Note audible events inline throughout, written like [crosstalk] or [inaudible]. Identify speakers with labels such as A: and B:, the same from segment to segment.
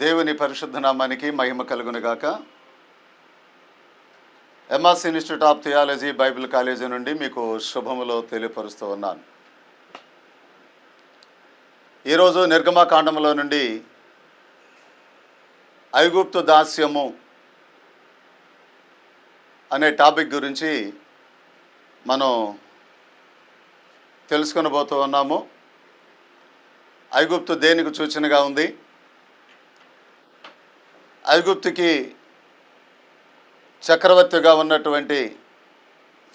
A: దేవుని పరిశుద్ధ నామానికి మహిమ కలుగునుగాక. MS institute of theology Bible college నుండి మీకు శుభములో తెలియపరుస్తూ ఉన్నాను. ఈరోజు నిర్గమాకాండంలో నుండి ఐగుప్తు దాస్యము అనే టాపిక్ గురించి మనం తెలుసుకొనబోతూ ఉన్నాము. ఐగుప్తు దేనికి సూచనగా ఉంది? ఐగుప్తుకి చక్రవర్తిగా ఉన్నటువంటి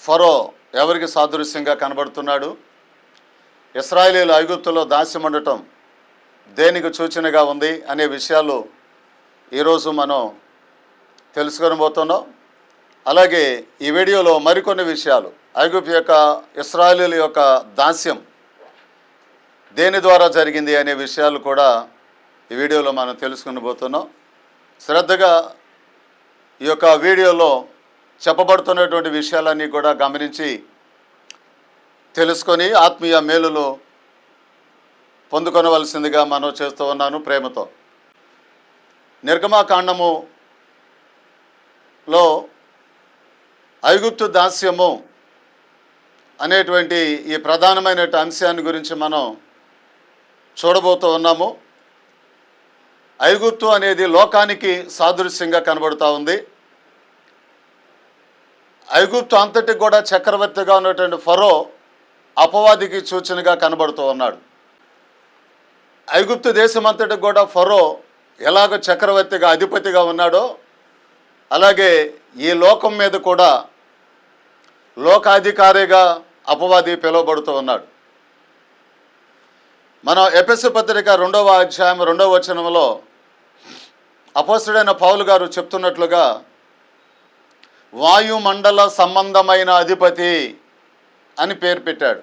A: ఫరో ఎవరికి సాదృశ్యంగా కనబడుతున్నాడు? ఇస్రాయేలీలు ఐగుప్తులో దాస్యం ఉండటం దేనికి సూచనగా ఉంది అనే విషయాలు ఈరోజు మనం తెలుసుకొనబోతున్నాం. అలాగే ఈ వీడియోలో మరికొన్ని విషయాలు. ఐగుప్తు యొక్క ఇస్రాయలీల యొక్క దాస్యం దేని ద్వారా జరిగింది అనే విషయాలు కూడా ఈ వీడియోలో మనం తెలుసుకుని పోతున్నాం శ్రద్ధగా ఈ యొక్క వీడియోలో చెప్పబడుతున్నటువంటి విషయాలన్నీ కూడా గమనించి తెలుసుకొని ఆత్మీయ మేలులు పొందుకొనవలసిందిగా మనం చేస్తూ ఉన్నాను ప్రేమతో. నిర్గమాకాండములో ఐగుప్తు దాస్యము అనేటువంటి ఈ ప్రధానమైన అంశాన్ని గురించి మనం చూడబోతూ ఉన్నాము. ఐగుప్తు అనేది లోకానికి సాదృశ్యంగా కనబడుతూ ఉంది. ఐగుప్తు అంతటి కూడా చక్రవర్తిగా ఉన్నటువంటి ఫరో అపవాదికి సూచనగా కనబడుతూ ఉన్నాడు. ఐగుప్తు దేశం అంతటి కూడా ఫరో ఎలాగ చక్రవర్తిగా అధిపతిగా ఉన్నాడో అలాగే ఈ లోకం మీద కూడా లోకాధికారిగా అపవాది పిలువబడుతూ ఉన్నాడు. మనం ఎపిసి పత్రిక రెండవ అధ్యాయం రెండవ వచనంలో అపోస్తుడైన పౌలు గారు చెప్తున్నట్లుగా వాయుమండల సంబంధమైన అధిపతి అని పేరు పెట్టాడు.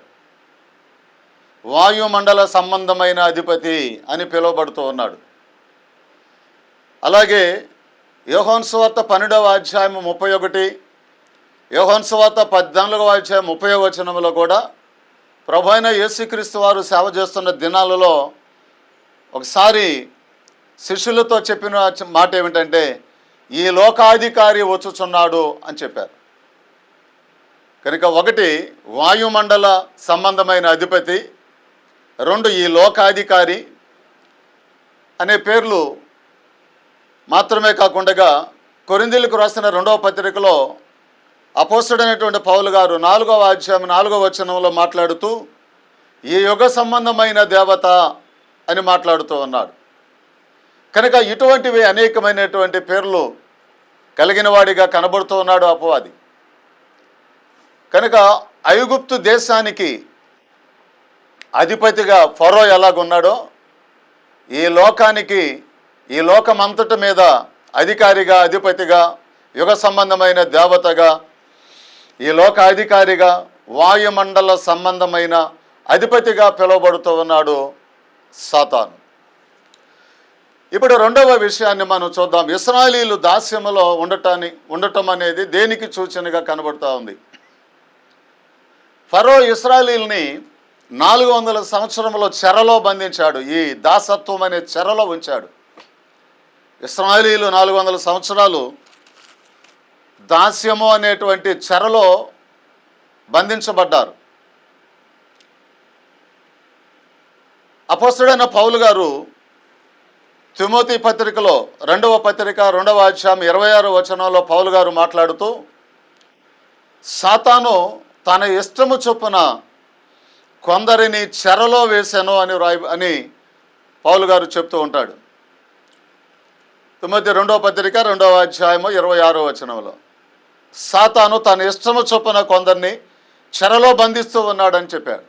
A: వాయుమండల సంబంధమైన అధిపతి అని పిలువబడుతూ ఉన్నాడు. అలాగే యోహోన్సువార్త పన్నెండవ అధ్యాయం ముప్పై ఒకటి యోహోన్సువార్త పద్నాలుగవ అధ్యాయం ముప్పై వచనంలో కూడా ప్రభు అయిన యేసుక్రీస్తు వారు సేవ చేస్తున్న దినాలలో ఒకసారి శిష్యులతో చెప్పిన మాట ఏమిటంటే ఈ లోకాధికారి వచ్చుచున్నాడు అని చెప్పారు. కనుక ఒకటి వాయుమండల సంబంధమైన అధిపతి. రెండు ఈ లోకాధికారి అనే పేర్లు మాత్రమే కాకుండా కొరిందీలకు రాసిన రెండవ పత్రికలో అపోసడైనటువంటి పౌలు గారు నాలుగవ అధ్యాయం నాలుగవ వచనంలో మాట్లాడుతూ ఈ యుగ సంబంధమైన దేవత అని మాట్లాడుతూ ఉన్నాడు. కనుక ఇటువంటివి అనేకమైనటువంటి పేర్లు కలిగిన వాడిగా కనబడుతూ ఉన్నాడు అపవాది. కనుక ఐగుప్తు దేశానికి అధిపతిగా ఫరో ఎలాగున్నాడో ఈ లోకానికి ఈ లోకమంతటి మీద అధికారిగా అధిపతిగా యుగ సంబంధమైన దేవతగా ఈ లోక అధికారిగా వాయుమండల సంబంధమైన అధిపతిగా పిలువబడుతూ ఉన్నాడు సాతాను. ఇప్పుడు రెండవ విషయాన్ని మనం చూద్దాం. ఇస్రాయలీలు దాస్యములో ఉండటాన్ని ఉండటం అనేది దేనికి సూచనగా కనబడుతూ ఉంది? ఫరో ఇస్రాయలీల్ని నాలుగు వందల సంవత్సరంలో చెరలో బంధించాడు. ఈ దాసత్వం అనే చెరలో ఉంచాడు. ఇస్రాయలీలు నాలుగు వందల సంవత్సరాలు దాస్యము అనేటువంటి చెరలో బంధించబడ్డారు. అపోస్తుడైన పౌలు గారు తిమోతి పత్రికలో రెండవ పత్రిక రెండవ అధ్యాయం ఇరవై ఆరు వచనంలో పౌలు గారు మాట్లాడుతూ సాతాను తన ఇష్టము చొప్పున కొందరిని చెరలో వేశాను అని రాయి అని పౌలు గారు చెప్తూ ఉంటాడు. తిమోతి రెండవ పత్రిక రెండవ అధ్యాయము ఇరవై ఆరో వచనంలో సాతాను తన ఇష్టము చొప్పున కొందరిని చెరలో బంధిస్తూ ఉన్నాడని చెప్పాడు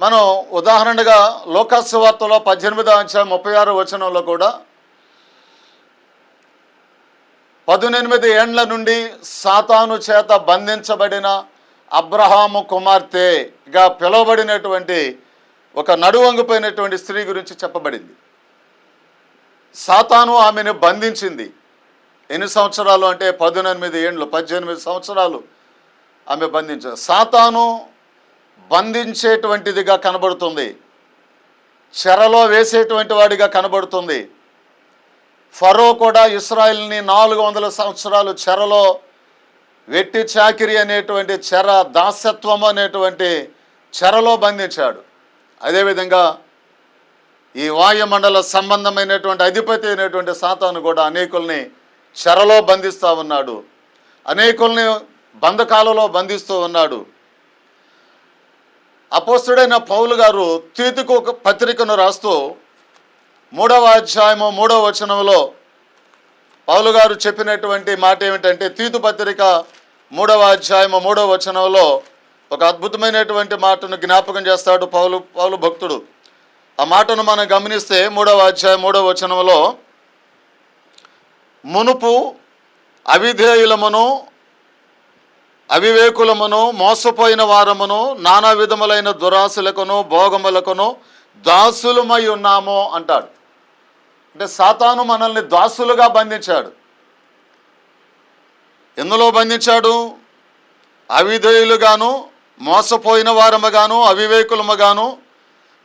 A: మనం ఉదాహరణగా లోకాసు వార్తలో పద్దెనిమిదో అంశాల ముప్పై ఆరు వచనంలో కూడా పదునెనిమిది ఏండ్ల నుండి సాతాను చేత బంధించబడిన అబ్రహాము కుమార్తెగా పిలువబడినటువంటి ఒక నడువంగిపోయినటువంటి స్త్రీ గురించి చెప్పబడింది. సాతాను ఆమెను బంధించింది. ఎన్ని సంవత్సరాలు అంటే పదునెనిమిది ఏండ్లు పద్దెనిమిది సంవత్సరాలు ఆమె బంధించారు సాతాను బంధించేటువంటిదిగా కనబడుతుంది. చెరలో వేసేటువంటి వాడిగా కనబడుతుంది. ఫరో కూడా ఇస్రాయిల్ని నాలుగు వందల సంవత్సరాలు చెరలో వెట్టి చాకిరి అనేటువంటి చెర దాసత్వం అనేటువంటి చెరలో బంధించాడు. అదేవిధంగా ఈ వాయుమండల సంబంధమైనటువంటి అధిపతి అయినటువంటి సాతాను కూడా అనేకుల్ని చెరలో బంధిస్తూ ఉన్నాడు. అనేకుల్ని బంధకాలలో బంధిస్తూ ఉన్నాడు. అపోస్తుడైన పౌలు గారు తీతుకు ఒక పత్రికను రాస్తూ మూడవ అధ్యాయము మూడవ వచనంలో పౌలు గారు చెప్పినటువంటి మాట ఏమిటంటే తీతు పత్రిక మూడవ అధ్యాయము మూడవ వచనంలో ఒక అద్భుతమైనటువంటి మాటను జ్ఞాపకం చేస్తాడు పౌలు పౌలు భక్తుడు. ఆ మాటను మనం గమనిస్తే మూడవ అధ్యాయం మూడవ వచనంలో మునుపు అవిధేయులమును అవివేకులమును మోసపోయిన వారమును నానా విధములైన దురాశులకును భోగములకును దాసులమై ఉన్నాము అంటాడు. అంటే సాతాను మనల్ని దాసులుగా బంధించాడు. ఎందులో బంధించాడు? అవిధేయులుగాను మోసపోయిన వారముగాను అవివేకులముగాను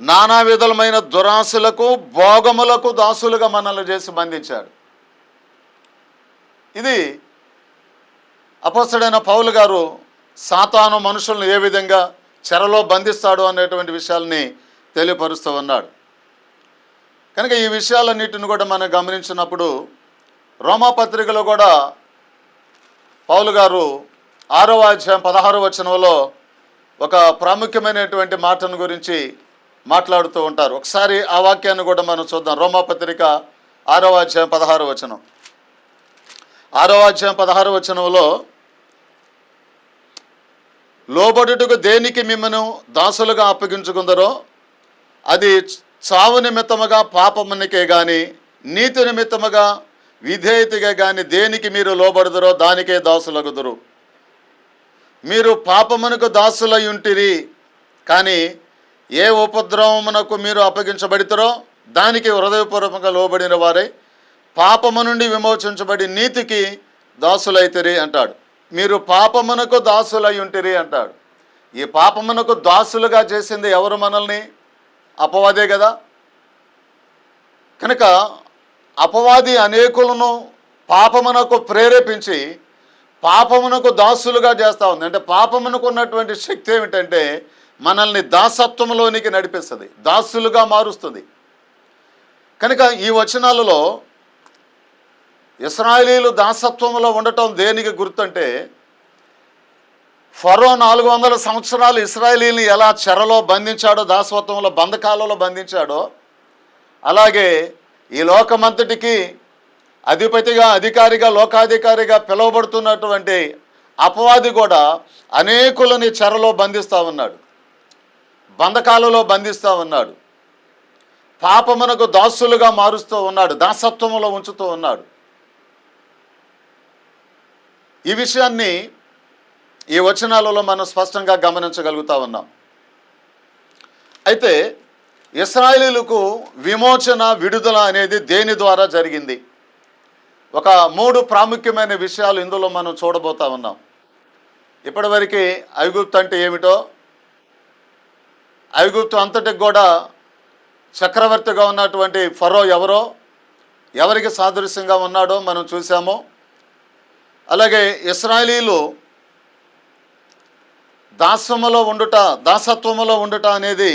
A: నానా విధమైన దురాశులకు భోగములకు దాసులుగా మనల్ని చేసి బంధించాడు. ఇది అపోసడైన పౌలు గారు సాతాను మనుషులను ఏ విధంగా చెరలో బంధిస్తాడు అనేటువంటి విషయాల్ని తెలియపరుస్తూ ఉన్నాడు. కనుక ఈ విషయాలన్నిటిని కూడా మనం గమనించినప్పుడు రోమాపత్రికలో కూడా పౌలు గారు ఆరో అధ్యాయం పదహారు వచనంలో ఒక ప్రాముఖ్యమైనటువంటి మాటను గురించి మాట్లాడుతూ ఉంటారు. ఒకసారి ఆ వాక్యాన్ని కూడా మనం చూద్దాం. రోమాపత్రిక ఆరో అధ్యాయం పదహారు వచనం. ఆరో అధ్యాయం పదహారు వచనంలో లోబడుటకు దేనికి మిమ్మను దాసులుగా అప్పగించుకుందరో అది చావు నిమిత్తముగా పాపమునికే గాని నీతి నిమిత్తముగా విధేయతగా కానీ దేనికి మీరు లోబడుదరో దానికే దాసులగుదురు. మీరు పాపమునకు దాసులై ఉంటిరి కానీ ఏ ఉపద్రవమునకు మీరు అప్పగించబడితరో దానికి హృదయపూర్వకంగా లోబడిన వారై పాపము నుండి విమోచించబడి నీతికి దాసులైతిరి అంటాడు. మీరు పాపమునకు దాసులై ఉంటిరి అంటాడు. ఈ పాపమునకు దాసులుగా చేసింది ఎవరు మనల్ని? అపవాదే కదా. కనుక అపవాది అనేకులను పాపమునకు ప్రేరేపించి పాపమునకు దాసులుగా చేస్తూ ఉంది. అంటే పాపమునకు ఉన్నటువంటి శక్తి ఏమిటంటే మనల్ని దాసత్వంలోనికి నడిపిస్తుంది. దాసులుగా మారుస్తుంది. కనుక ఈ వచనాలలో ఇస్రాయలీలు దాసత్వంలో ఉండటం దేనికి గుర్తంటే ఫరో నాలుగు వందల సంవత్సరాలు ఇస్రాయలీని ఎలా చెరలో బంధించాడో దాసత్వంలో బంధకాలలో బంధించాడో అలాగే ఈ లోకమంతటికి అధిపతిగా అధికారిగా లోకాధికారిగా పిలువబడుతున్నటువంటి అపవాది కూడా అనేకులని చెరలో బంధిస్తూ ఉన్నాడు. బంధకాలలో బంధిస్తూ ఉన్నాడు. పాపమునకు దాసులుగా మారుస్తూ ఉన్నాడు దాసత్వంలో ఉంచుతూ ఉన్నాడు. ఈ విషయాన్ని ఈ వచనాలలో మనం స్పష్టంగా గమనించగలుగుతా ఉన్నాం. అయితే ఇస్రాయేలీలకు విమోచన విడుదల అనేది దేని ద్వారా జరిగింది? ఒక మూడు ప్రాముఖ్యమైన విషయాలు ఇందులో మనం చూడబోతా ఉన్నాం. ఇప్పటివరకు ఐగుప్తు అంటే ఏమిటో ఐగుప్తు అంతటికి కూడా చక్రవర్తిగా ఉన్నటువంటి ఫరో ఎవరో ఎవరికి సాదృశ్యంగా ఉన్నాడో మనం చూసాము అలాగే ఇస్రాయలీలు దాస్యములో ఉండుట దాసత్వములో ఉండుట అనేది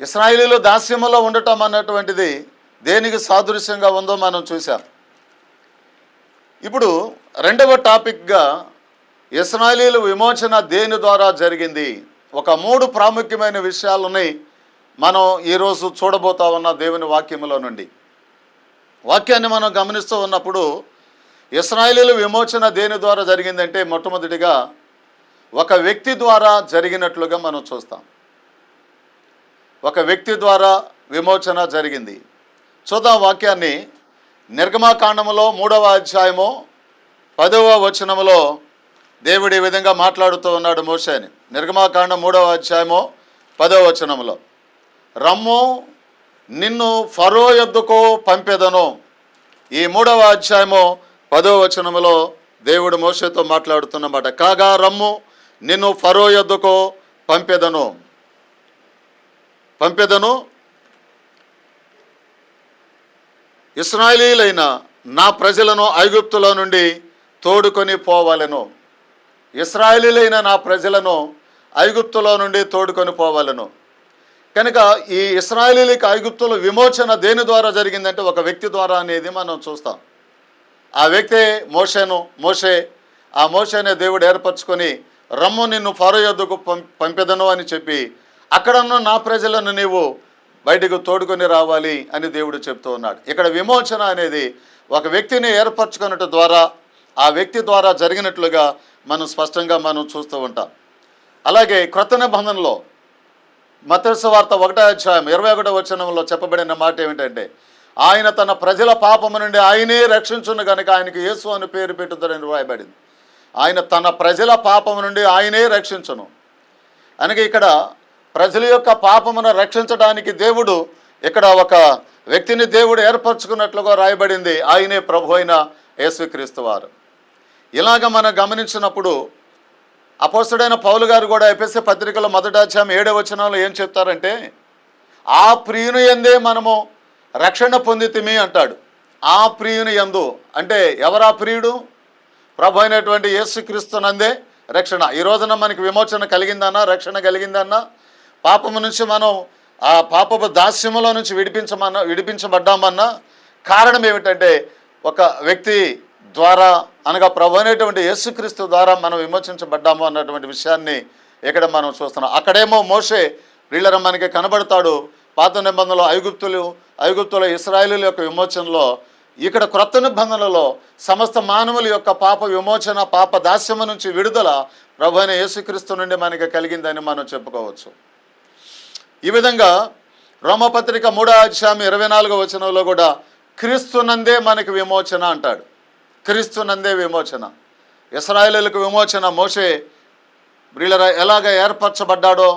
A: ఇస్రాయలీలు దాస్యములో ఉండటం అన్నటువంటిది దేనికి సాదృశ్యంగా ఉందో మనం చూసాం ఇప్పుడు రెండవ టాపిక్గా ఇస్రాయలీలు విమోచన దేని ద్వారా జరిగింది? ఒక మూడు ప్రాముఖ్యమైన విషయాలని మనం ఈరోజు చూడబోతా ఉన్న దేవుని వాక్యములో నుండి. వాక్యాన్ని మనం గమనిస్తూ ఉన్నప్పుడు ఇస్రాయలీల విమోచన దేని ద్వారా జరిగిందంటే మొట్టమొదటిగా ఒక వ్యక్తి ద్వారా జరిగినట్లుగా మనం చూస్తాం. ఒక వ్యక్తి ద్వారా విమోచన జరిగింది. చూద్దాం వాక్యాన్ని నిర్గమాకాండములో మూడవ అధ్యాయము పదవ వచనములో దేవుడు ఈ విధంగా మాట్లాడుతూ ఉన్నాడు మోసేని నిర్గమాకాండం మూడవ అధ్యాయము పదవ వచనములో రమ్ము నిన్ను ఫరో యొద్దకు పంపెదను. ఈ మూడవ అధ్యాయము పదో వచనంలో దేవుడు మోసతో మాట్లాడుతున్నమాట కాగా రమ్ము నిన్ను ఫరో యొద్దకు పంపెదను. పంపెదను? ఇస్రాయలీలైన నా ప్రజలను ఐగుప్తులో నుండి తోడుకొని పోవాలను. ఇస్రాయలీలైన నా ప్రజలను ఐగుప్తుల నుండి తోడుకొని పోవాలను. కనుక ఈ ఇస్రాయలీలకి ఐగుప్తుల విమోచన దేని ద్వారా జరిగిందంటే ఒక వ్యక్తి ద్వారా అనేది మనం చూస్తాం. ఆ వ్యక్తి మోషేను మోషే ఆ మోషే అనే దేవుడు ఏర్పరచుకొని రమ్ము నిన్ను ఫారో యొద్దకు పం పంపెదను అని చెప్పి అక్కడున్న నా ప్రజలను నీవు బయటకు తోడుకొని రావాలి అని దేవుడు చెప్తూ ఉన్నాడు. ఇక్కడ విమోచన అనేది ఒక వ్యక్తిని ఏర్పరచుకున్నట ద్వారా ఆ వ్యక్తి ద్వారా జరిగినట్లుగా మనం స్పష్టంగా మనం చూస్తూ ఉంటాం. అలాగే క్రొత్త నిబంధనలో మత్స్య వార్త ఒకటో అధ్యాయం ఇరవై ఒకటో వచనంలో చెప్పబడిన మాట ఏమిటంటే ఆయన తన ప్రజల పాపము నుండి ఆయనే రక్షించును కనుక ఆయనకి యేసు అని పేరు పెట్టుతారని రాయబడింది ఆయన తన ప్రజల పాపము నుండి ఆయనే రక్షించును. అనగా ఇక్కడ ప్రజల యొక్క పాపమును రక్షించడానికి దేవుడు ఇక్కడ ఒక వ్యక్తిని దేవుడు ఏర్పరచుకున్నట్లుగా రాయబడింది. ఆయనే ప్రభు అయిన యేసుక్రీస్తు వారు. ఇలాగ మనం గమనించినప్పుడు అపోస్తుడైన పౌలు గారు కూడా ఎపిఎస్సి పత్రికలో మొదటాధ్యాయం ఏడవ వచనంలో ఏం చెప్తారంటే ఆ ప్రియుని ఎందే మనము రక్షణ పొందితిమి అంటాడు. ఆ ప్రియుని ఎందు అంటే ఎవరా ప్రియుడు? ప్రభు అయినటువంటి యేసుక్రీస్తు నందే రక్షణ. ఈ రోజున మనకి విమోచన కలిగిందన్నా రక్షణ కలిగిందన్నా పాపము నుంచి మనం ఆ పాపపు దాస్యములో నుంచి విడిపించమన్నా విడిపించబడ్డామన్నా కారణం ఏమిటంటే ఒక వ్యక్తి ద్వారా అనగా ప్రభు అనేటువంటి యేసుక్రీస్తు ద్వారా మనం విమోచించబడ్డాము అన్నటువంటి విషయాన్ని ఇక్కడ మనం చూస్తున్నాం. అక్కడేమో మోషే వీళ్ళ మనకి కనబడతాడు. పాత నిబంధనలు ఐగుప్తులు ఐగుప్తుల ఇస్రాయిలు యొక్క విమోచనలో ఇక్కడ క్రొత్త నిబంధనలలో సమస్త మానవుల యొక్క పాప విమోచన పాప దాస్యము నుంచి విడుదల ప్రభు అయిన యేసుక్రీస్తు నుండి మనకి కలిగిందని మనం చెప్పుకోవచ్చు. ఈ విధంగా రోమపత్రిక మూడో అధ్యాయం ఇరవై నాలుగో వచనంలో కూడా క్రీస్తునందే మనకి విమోచన అంటాడు. క్రీస్తునందే విమోచన. ఇస్రాయేలులకు విమోచన మోసే వీళ్ళ ఎలాగ ఏర్పరచబడ్డాడో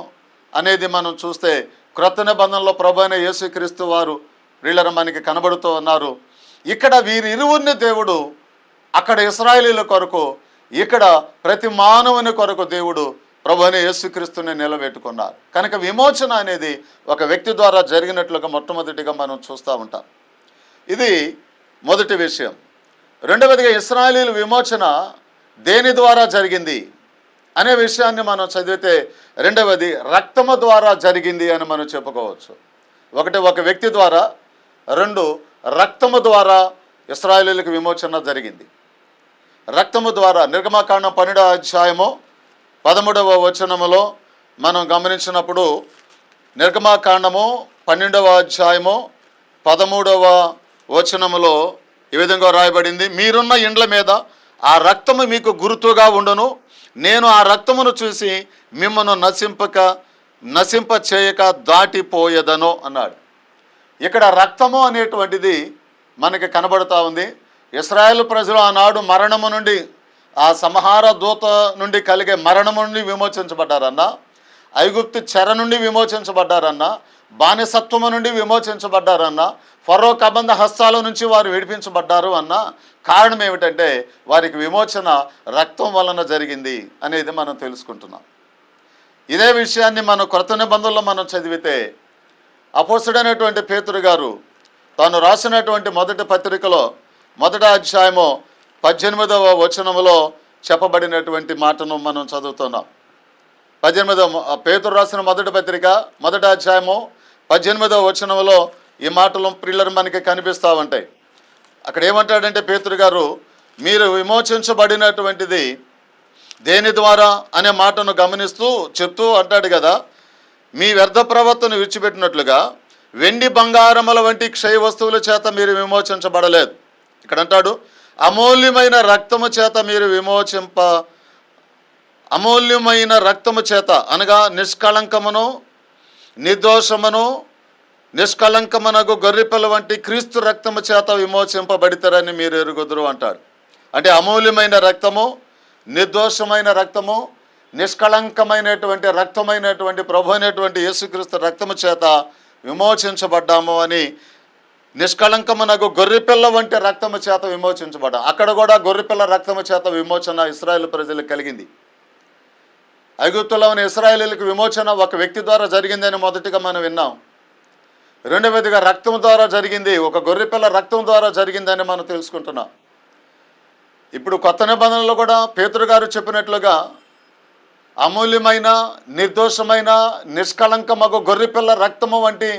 A: అనేది మనం చూస్తే క్రొత్త నిబంధనలో ప్రభు అయిన యేసుక్రీస్తు వారు వీళ్ళ మనకి కనబడుతూ ఉన్నారు. ఇక్కడ వీరి ఇరువురిని దేవుడు అక్కడ ఇస్రాయలీల కొరకు ఇక్కడ ప్రతి మానవుని కొరకు దేవుడు ప్రభు అయిన యేసుక్రీస్తుని నిలబెట్టుకున్నారు. కనుక విమోచన అనేది ఒక వ్యక్తి ద్వారా జరిగినట్లుగా మొట్టమొదటిగా మనం చూస్తూ ఉంటాం. ఇది మొదటి విషయం. రెండవదిగా ఇస్రాయలీల విమోచన దేని ద్వారా జరిగింది అనే విషయాన్ని మనం చదివితే రెండవది రక్తము ద్వారా జరిగింది అని మనం చెప్పుకోవచ్చు. ఒకటి ఒక వ్యక్తి ద్వారా రెండు రక్తము ద్వారా ఇస్రాయలీలకు విమోచన జరిగింది. రక్తము ద్వారా నిర్గమకాండం పన్నెండవ అధ్యాయము పదమూడవ వచనములో మనం గమనించినప్పుడు నిర్గమాకాండము పన్నెండవ అధ్యాయము పదమూడవ వచనములో ఈ విధంగా రాయబడింది. మీరున్న ఇండ్ల మీద ఆ రక్తము మీకు గుర్తుగా ఉండును. నేను ఆ రక్తమును చూసి మిమ్మను నశింపక నశింప చేయక దాటిపోయేదను అన్నాడు. ఇక్కడ రక్తము అనేటువంటిది మనకి కనబడుతూ ఉంది. ఇస్రాయేల్ ప్రజలు ఆనాడు మరణము నుండి ఆ సంహార దూత నుండి కలిగే మరణము నుండి విమోచించబడ్డారన్న ఐగుప్తు చెర నుండి విమోచించబడ్డారన్న బానిసత్వము నుండి విమోచించబడ్డారన్న ఫరో కబంధ హస్తాల నుంచి వారు విడిపించబడ్డారు అన్న కారణం ఏమిటంటే వారికి విమోచన రక్తం వలన జరిగింది అనేది మనం తెలుసుకుంటున్నాం. ఇదే విషయాన్ని మనం క్రొత్త నిబంధనలో మనం చదివితే అపోసుడైనటువంటి పేతురు గారు తాను రాసినటువంటి మొదటి పత్రికలో మొదట అధ్యాయము పద్దెనిమిదవ వచనములో చెప్పబడినటువంటి మాటను మనం చదువుతున్నాం. పద్దెనిమిదవ పేతురు రాసిన మొదటి పత్రిక మొదటి అధ్యాయము పద్దెనిమిదవ వచనంలో ఈ మాటలు పిల్లలు మనకి కనిపిస్తూ ఉంటాయి. అక్కడ ఏమంటాడంటే పేతురు గారు మీరు విమోచించబడినటువంటిది దేని ద్వారా అనే మాటను గమనిస్తూ చెప్తూ అంటాడు కదా మీ వ్యర్థ ప్రవర్తన విడిచిపెట్టినట్లుగా వెండి బంగారముల వంటి క్షయ వస్తువుల చేత మీరు విమోచించబడలేదు. ఇక్కడ అంటాడు అమూల్యమైన రక్తము చేత మీరు విమోచింప అమూల్యమైన రక్తము చేత అనగా నిష్కళంకమును నిర్దోషమును నిష్కళంకమునకు గొర్రెపిల్ల వంటి క్రీస్తు రక్తము చేత విమోచింపబడితారని మీరు ఎరుగుదురు అంటాడు. అంటే అమూల్యమైన రక్తము నిర్దోషమైన రక్తము నిష్కళంకమైనటువంటి రక్తమైనటువంటి ప్రభు అయినటువంటి యేసుక్రీస్తు రక్తము చేత విమోచించబడ్డాము అని నిష్కళంకమునకు గొర్రెపిల్ల వంటి రక్తము చేత విమోచించబడ్డాం అక్కడ కూడా గొర్రెపిల్ల రక్తము చేత విమోచన ఇస్రాయేల్ ప్రజలకు కలిగింది. ఐగుప్తులో ఉన్న ఇస్రాయేలీలకు విమోచన ఒక వ్యక్తి ద్వారా జరిగిందని మొదటిగా మనం విన్నాం. రెండవదిగా రక్తం ద్వారా జరిగింది ఒక గొర్రెపిల్ల రక్తం ద్వారా జరిగిందని మనం తెలుసుకుంటున్నాం. ఇప్పుడు కొత్త నిబంధనలు కూడా పేతురు గారు చెప్పినట్లుగా అమూల్యమైన నిర్దోషమైన నిష్కళంకమగు గొర్రెపిల్ల రక్తము వంటి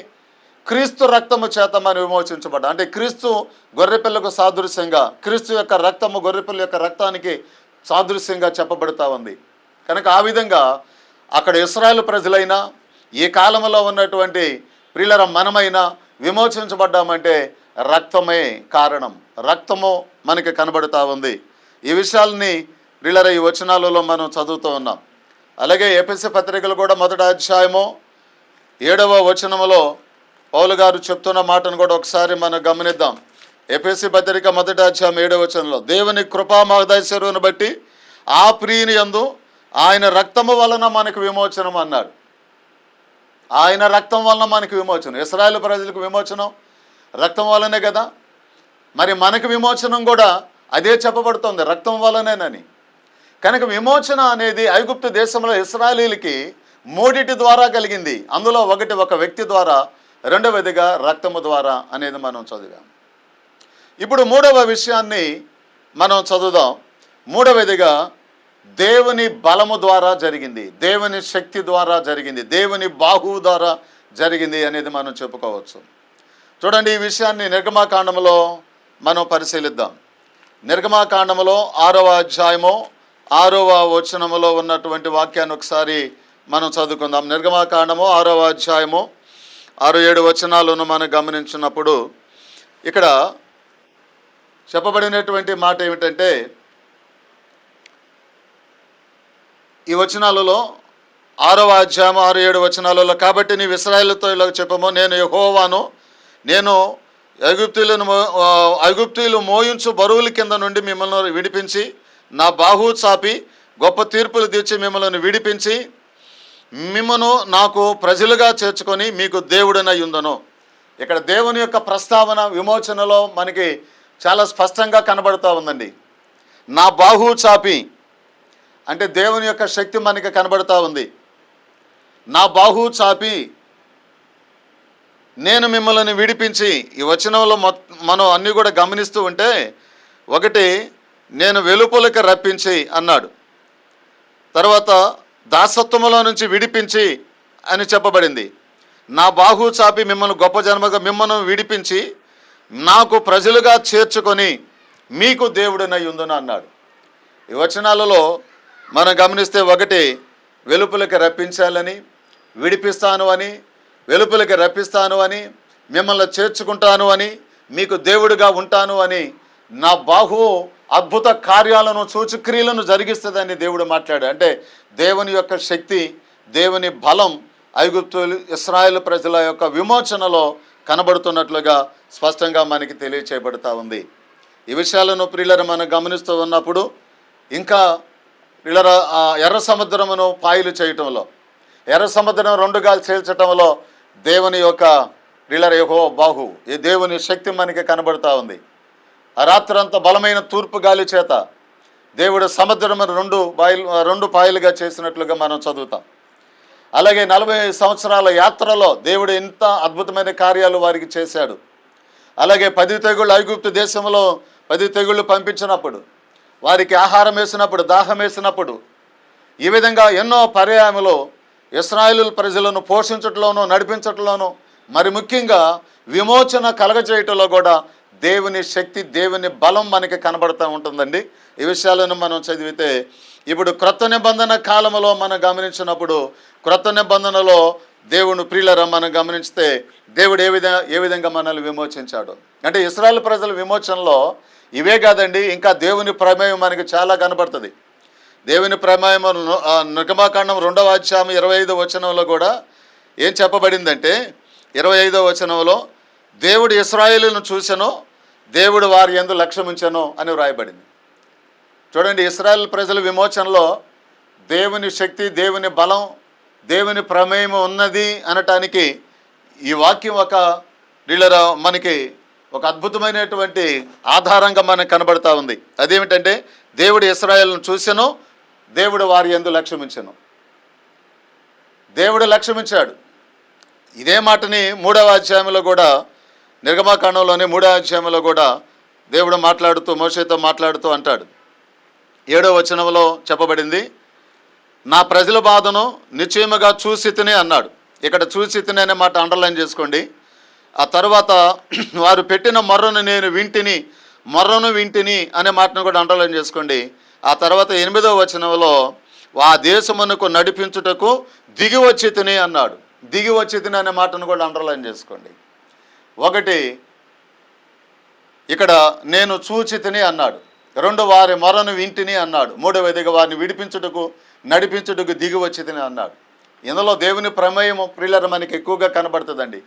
A: క్రీస్తు రక్తము చేత మనం విమోచించబడ్డ. అంటే క్రీస్తు గొర్రెపిల్లకు సాదృశ్యంగా క్రీస్తు యొక్క రక్తము గొర్రెపిల్ల యొక్క రక్తానికి సాదృశ్యంగా చెప్పబడుతూ ఉంది. కనుక ఆ విధంగా అక్కడ ఇస్రాయల్ ప్రజలైనా ఈ కాలంలో ఉన్నటువంటి ప్రియుల మనమైనా విమోచించబడ్డామంటే రక్తమే కారణం. రక్తము మనకి కనబడుతూ ఉంది. ఈ విషయాల్ని ప్రియులర ఈ వచనాలలో మనం చదువుతూ ఉన్నాం. అలాగే ఏపీసీ పత్రికలు కూడా మొదటి అధ్యాయము ఏడవ వచనములో పౌలు గారు చెప్తున్న మాటను కూడా ఒకసారి మనం గమనిద్దాం. ఎపిసి పత్రిక మొదటి అధ్యాయం ఏడవ వచనంలో దేవుని కృపా మహదైశ్వరుని బట్టి ఆ ప్రియుని యందు ఆయన రక్తము వలన మనకు విమోచనం అన్నాడు ఆయన రక్తం వలన మనకు విమోచనం. ఇస్రాయేల్ ప్రజలకు విమోచనం రక్తం వలనే కదా? మరి మనకు విమోచనం కూడా అదే చెప్పబడుతుంది రక్తం వలనేనని. కనుక విమోచన అనేది ఐగుప్తు దేశంలో ఇస్రాయలీలకి మూడిటి ద్వారా కలిగింది. అందులో ఒకటి ఒక వ్యక్తి ద్వారా రెండవదిగా రక్తము ద్వారా అనేది మనం చదివాం. ఇప్పుడు మూడవ విషయాన్ని మనం చదువుదాం. మూడవదిగా దేవుని బలము ద్వారా జరిగింది. దేవుని శక్తి ద్వారా జరిగింది. దేవుని బాహువు ద్వారా జరిగింది అనేది మనం చెప్పుకోవచ్చు. చూడండి ఈ విషయాన్ని నిర్గమాకాండంలో మనం పరిశీలిద్దాం. నిర్గమాకాండములో ఆరవ అధ్యాయము ఆరవ వచనములో ఉన్నటువంటి వాక్యాన్ని ఒకసారి మనం చదువుకుందాం. నిర్గమాకాండము ఆరవ అధ్యాయము ఆరు ఏడు వచనాలను మనం గమనించినప్పుడు ఇక్కడ చెప్పబడినటువంటి మాట ఏమిటంటే ఈ వచనాలలో ఆరవ అధ్యాయం ఆరు ఏడు వచనాలలో కాబట్టి నీ ఇస్రాయేలుతో ఇలా చెప్పము నేను యహోవాను నేను ఐగుప్తులను ఐగుప్తులు మోయించు బరువుల కింద నుండి మిమ్మల్ని విడిపించి నా బాహు చాపి గొప్ప తీర్పులు తీర్చి మిమ్మల్ని విడిపించి మిమ్మను నాకు ప్రజలుగా చేర్చుకొని మీకు దేవుడనై ఉందను. ఇక్కడ దేవుని యొక్క ప్రస్తావన విమోచనలో మనకి చాలా స్పష్టంగా కనబడుతూ ఉందండి. నా బాహు చాపి అంటే దేవుని యొక్క శక్తి మనకి కనబడుతూ ఉంది. నా బాహు చాపి నేను మిమ్మల్ని విడిపించి ఈ వచనంలో మనం అన్నీ కూడా గమనిస్తూ ఉంటే ఒకటి నేను వెలుపలకి రప్పించి అన్నాడు. తర్వాత దాసత్వములో నుంచి విడిపించి అని చెప్పబడింది. నా బాహు చాపి మిమ్మల్ని గొప్ప జన్మగా మిమ్మల్ని విడిపించి నాకు ప్రజలుగా చేర్చుకొని మీకు దేవుడినై ఉందని అన్నాడు. ఈ వచనాలలో మనం గమనిస్తే ఒకటి వెలుపులకి రప్పించాలని విడిపిస్తాను అని వెలుపులకి రప్పిస్తాను అని మిమ్మల్ని చేర్చుకుంటాను అని మీకు దేవుడిగా ఉంటాను అని నా బాహువు అద్భుత కార్యాలను సూచక్రియలను జరిగిస్తుందని దేవుడు మాట్లాడు అంటే దేవుని యొక్క శక్తి దేవుని బలం ఐగుప్తులు ఇస్రాయేల్ ప్రజల యొక్క విమోచనలో కనబడుతున్నట్లుగా స్పష్టంగా మనకి తెలియచేయబడుతూ ఉంది. ఈ విషయాలను ప్రియులర మనం గమనిస్తూ ఉన్నప్పుడు ఇంకా ప్రియులర ఆ ఎర్ర సముద్రమును పాయలు చేయటంలో ఎర్ర సముద్రం రెండుగా చేల్చటంలో దేవుని యొక్క ప్రియులర యహో బాహు ఈ దేవుని శక్తి మనకి కనబడుతూ ఉంది. ఆ రాత్రంతా బలమైన తూర్పు గాలి చేత దేవుడు సముద్రమును రెండు బాయిలు రెండు పాయలుగా చేసినట్లుగా మనం చదువుతాం. అలాగే నలభై సంవత్సరాల యాత్రలో దేవుడు ఎంత అద్భుతమైన కార్యాలు వారికి చేశాడు. అలాగే పది తెగుళ్ళు ఐగుప్తు దేశంలో పది తెగుళ్ళు పంపించినప్పుడు వారికి ఆహారం వేసినప్పుడు దాహం వేసినప్పుడు ఈ విధంగా ఎన్నో పర్యాయములు ఇస్రాయేలు ప్రజలను పోషించట్లోనూ నడిపించట్లోనూ మరి ముఖ్యంగా విమోచన కలగజేయటంలో కూడా దేవుని శక్తి దేవుని బలం మనకి కనబడుతూ ఉంటుందండి. ఈ విషయాలను మనం చదివితే ఇప్పుడు క్రొత్త నిబంధన కాలంలో మనం గమనించినప్పుడు క్రొత్త నిబంధనలో దేవుని ప్రియులరా మనం గమనిస్తే దేవుడు ఏ విధంగా ఏ విధంగా మనల్ని విమోచించాడు? అంటే ఇస్రాయల్ ప్రజల విమోచనలో ఇవే కాదండి ఇంకా దేవుని ప్రమేయం మనకి చాలా కనబడుతుంది. దేవుని ప్రమేయం నృగమాకాండం రెండవ అధ్యాయం ఇరవై ఐదో వచనంలో కూడా ఏం చెప్పబడిందంటే ఇరవై ఐదో వచనంలో దేవుడు ఇస్రాయేలును చూసెను దేవుడు వారి ఎందు లక్ష్యం అని వ్రాయబడింది. చూడండి ఇస్రాయల్ ప్రజల విమోచనలో దేవుని శక్తి దేవుని బలం దేవుని ప్రమేయం ఉన్నది అనటానికి ఈ వాక్యం ఒక డీలర్ మనకి ఒక అద్భుతమైనటువంటి ఆధారంగా మనకు కనబడతా ఉంది. అదేమిటంటే దేవుడు ఇస్రాయల్ను చూసెను దేవుడు వారి ఎందు లక్ష్యమించెను దేవుడు లక్ష్యమించాడు ఇదే మాటని మూడవ అధ్యాయంలో కూడా నిర్గమాకాండంలోని మూడో అధ్యాయంలో కూడా దేవుడు మాట్లాడుతూ మోషేతో మాట్లాడుతూ అంటాడు. ఏడో వచనంలో చెప్పబడింది నా ప్రజల బాధను నిశ్చయముగా చూసి తినే అన్నాడు. ఇక్కడ చూసి తినే అనే మాట అండర్లైన్ చేసుకోండి. ఆ తర్వాత [clears throat] వారు పెట్టిన మర్రను నేను వింటిని మర్రను వింటిని అనే మాటను కూడా అండర్లైన్ చేసుకోండి. ఆ తర్వాత ఎనిమిదవ వచనంలో ఆ దేశమునకు నడిపించుటకు దిగి వచ్చి తిని అన్నాడు. దిగి వచ్చి తిని అనే మాటను కూడా అండర్లైన్ చేసుకోండి. ఒకటి ఇక్కడ నేను చూచి తిని అన్నాడు. రెండు వారి మొరను వింటిని అన్నాడు. మూడవదిగా వారిని విడిపించుటకు నడిపించుటకు దిగి వచ్చి తిని అన్నాడు. ఇందులో దేవుని ప్రమేయం ప్రియులర మనకి ఎక్కువగా కనబడుతుందండి.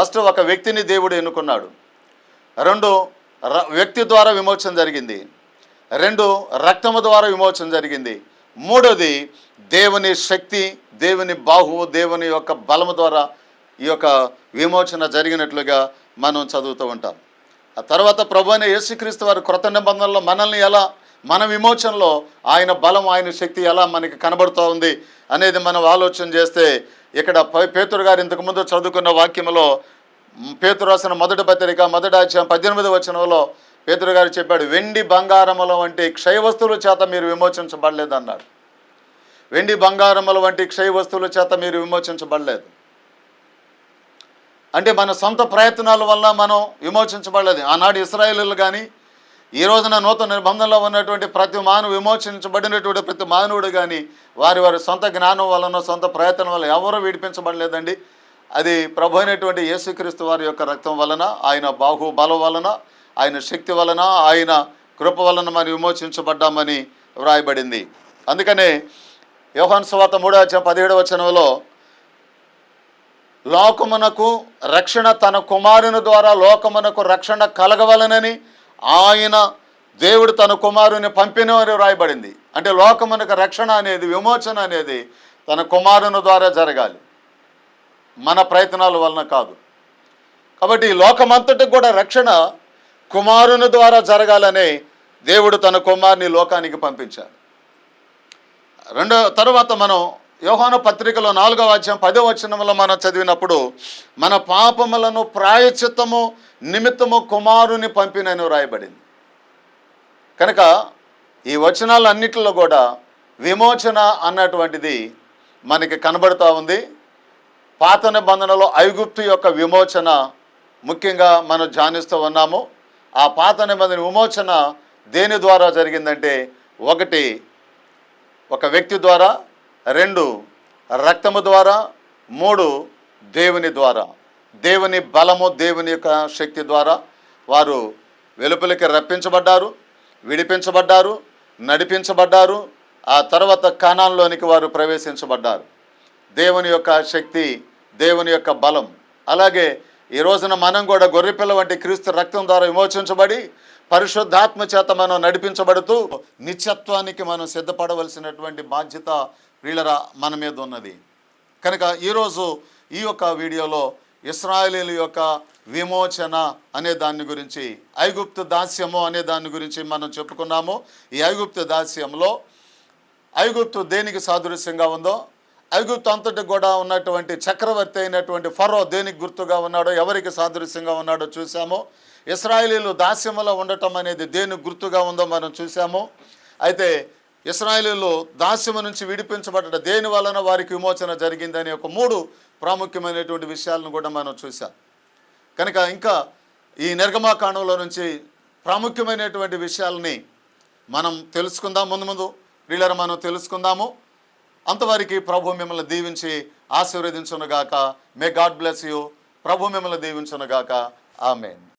A: ఫస్ట్ ఒక వ్యక్తిని దేవుడు ఎన్నుకున్నాడు. రెండు ర- వ్యక్తి ద్వారా విమోచన జరిగింది. రెండు రక్తము ద్వారా విమోచన జరిగింది. మూడోది దేవుని శక్తి దేవుని బాహువు దేవుని యొక్క బలము ద్వారా ఈ యొక్క విమోచన జరిగినట్లుగా మనం చదువుతూ ఉంటాం. ఆ తర్వాత ప్రభు అయిన యేసుక్రీస్తు వారి క్రొత్త నిబంధనలో మనల్ని ఎలా మన విమోచనలో ఆయన బలం ఆయన శక్తి ఎలా మనకి కనబడుతూ ఉంది అనేది మనం ఆలోచన చేస్తే ఇక్కడ పేతురు గారు ఇంతకుముందు చదువుకున్న వాక్యంలో పేతురు రాసిన మొదటి పత్రిక మొదటి అధ్యాయం పద్దెనిమిది వచనంలో పేతురు గారు చెప్పాడు వెండి బంగారముల వంటి క్షయ వస్తువుల చేత మీరు విమోచించబడలేదు అన్నాడు వెండి బంగారముల వంటి క్షయ వస్తువుల చేత మీరు విమోచించబడలేదు. అంటే మన సొంత ప్రయత్నాల వల్ల మనం విమోచించబడలేదు. ఆనాడు ఇస్రాయేలీలు కానీ ఈ రోజున నూతన నిబంధనలో ఉన్నటువంటి ప్రతి మానవు విమోచించబడినటువంటి ప్రతి మానవుడు కానీ వారి వారి సొంత జ్ఞానం వలన సొంత ప్రయత్నం వల్ల ఎవరూ విడిపించబడలేదండి. అది ప్రభు అయినటువంటి యేసుక్రీస్తు వారి యొక్క రక్తం వలన ఆయన బాహుబలం వలన ఆయన శక్తి వలన ఆయన కృప వలన మనం విమోచించబడ్డామని వ్రాయబడింది. అందుకనే యోహాన్ స్వాత మూడో వచ్చిన పదిహేడవ వచనంలో లోకమునకు రక్షణ తన కుమారుని ద్వారా లోకమునకు రక్షణ కలగవలనని ఆయన దేవుడు తన కుమారుని పంపిన వ్రాయబడింది రాయబడింది. అంటే లోకమునకు రక్షణ అనేది విమోచన అనేది తన కుమారుని ద్వారా జరగాలి. మన ప్రయత్నాల వలన కాదు. కాబట్టి ఈ లోకమంతటికి కూడా రక్షణ కుమారుని ద్వారా జరగాలని దేవుడు తన కుమారుని లోకానికి పంపించాడు. రెండో తర్వాత మనం యోహాను పత్రికలో నాలుగవ అధ్యాయం పదో వచనంలో మనం చదివినప్పుడు మన పాపములను ప్రాయచిత్తము నిమిత్తము కుమారుని పంపినని రాయబడింది. కనుక ఈ వచనాలన్నిటిలో కూడా విమోచన అన్నటువంటిది మనకి కనబడుతూ ఉంది. పాత నిబంధనలో ఐగుప్తు యొక్క విమోచన ముఖ్యంగా మనం ధ్యానిస్తూ ఉన్నాము. ఆ పాత నిబంధన విమోచన దేని ద్వారా జరిగిందంటే ఒకటి ఒక వ్యక్తి ద్వారా రెండు రక్తము ద్వారా మూడు దేవుని ద్వారా. దేవుని బలము దేవుని యొక్క శక్తి ద్వారా వారు వెలుపలికి రప్పించబడ్డారు విడిపించబడ్డారు నడిపించబడ్డారు ఆ తర్వాత కణాల్లోనికి వారు ప్రవేశించబడ్డారు. దేవుని యొక్క శక్తి దేవుని యొక్క బలం. అలాగే ఈ రోజున మనం కూడా గొర్రెపిల్ల వంటి క్రీస్తు రక్తం ద్వారా విమోచించబడి పరిశుద్ధాత్మ చేత మనం నడిపించబడుతూ నిత్యత్వానికి మనం సిద్ధపడవలసినటువంటి బాధ్యత వీళ్ళరా మన మీద ఉన్నది. కనుక ఈరోజు ఈ యొక్క వీడియోలో ఇస్రాయేలీల యొక్క విమోచన అనే దాని గురించి ఐగుప్తు దాస్యము అనే దాని గురించి మనం చెప్పుకున్నాము. ఈ ఐగుప్తు దాస్యంలో ఐగుప్తు దేనికి సాదృశ్యంగా ఉందో ఐగుప్తు అంతటి కూడా ఉన్నటువంటి చక్రవర్తి అయినటువంటి ఫరో దేనికి గుర్తుగా ఉన్నాడో ఎవరికి సాదృశ్యంగా ఉన్నాడో చూసాము ఇస్రాయేలీలు దాస్యములో ఉండటం అనేది దేనికి గుర్తుగా ఉందో మనం చూసాము అయితే ఇస్రాయేలీలు దాస్యము నుంచి విడిపించబడ్డ దేని వలన వారికి విమోచన జరిగిందని ఒక మూడు ప్రాముఖ్యమైనటువంటి విషయాలను కూడా మనం చూసాం కనుక ఇంకా ఈ నిర్గమాకాండంలో నుంచి ప్రాముఖ్యమైనటువంటి విషయాలని మనం తెలుసుకుందాం ముందు ముందు. వీళ్ళని మనం తెలుసుకుందాము. అంతవరకు ప్రభు మిమ్మల్ని దీవించి ఆశీర్వదించునుగాక. మే గాడ్ బ్లెస్ యూ ప్రభు మిమ్మల్ని దీవించునుగాక. ఆమెన్